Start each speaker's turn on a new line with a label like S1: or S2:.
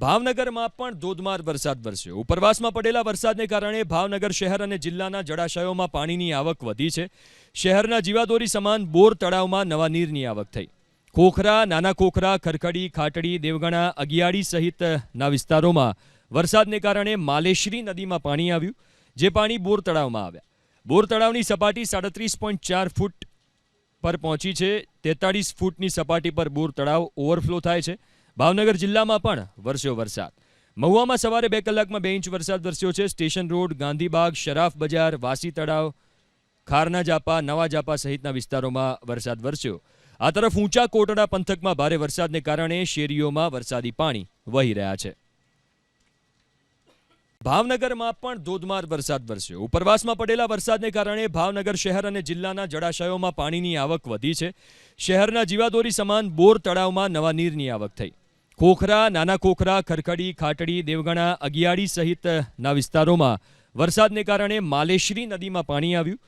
S1: ભાવનગરમાં પણ ધોધમાર વરસાદ વરસ્યો. ઉપરવાસમાં પડેલા વરસાદને કારણે ભાવનગર શહેર અને જિલ્લાના જળાશયોમાં પાણીની આવક વધી છે. શહેરના જીવાદોરી સમાન બોર તળાવમાં નવા નીરની આવક થઈ. ખોખરા, નાના ખોખરા, ખરખડી, ખાટડી, દેવગણા, અગિયાળી સહિતના વિસ્તારોમાં વરસાદને કારણે માલેશ્રી નદીમાં પાણી આવ્યું, જે પાણી બોર તળાવમાં આવ્યા. બોર તળાવની સપાટી સાડત્રીસ પોઈન્ટ ચાર ફૂટ પર પહોંચી છે. તેતાળીસ ફૂટની સપાટી પર બોર તળાવ ઓવરફ્લો થાય છે. ભાવનગર જિલ્લામાં પણ વરસ્યો વરસાદ. મહુવામાં સવારે બે કલાકમાં બે ઇંચ વરસાદ વરસ્યો છે. સ્ટેશન રોડ, ગાંધીબાગ, શરાફ બજાર, વાસી તળાવ, ખારના જાપા, નવા જાપા સહિતના વિસ્તારોમાં વરસાદ વરસ્યો. આ તરફ ઊંચા કોટડા પંથકમાં ભારે વરસાદને કારણે શેરીઓમાં વરસાદી પાણી વહી રહ્યા છે. ભાવનગરમાં પણ ધોધમાર વરસાદ વરસ્યો. ઉપરવાસમાં પડેલા વરસાદને કારણે ભાવનગર શહેર અને જિલ્લાના જળાશયોમાં પાણીની આવક વધી છે. શહેરના જીવાદોરી સમાન બોર તળાવમાં નવા નીરની આવક થઈ. ખોખરા નાના ખોખરા ખરખડી, ખાટડી, દેવગણા, અગિયાળી સહિતના વિસ્તારોમાં વરસાદને કારણે માલેશ્રી નદીમાં પાણી આવ્યું.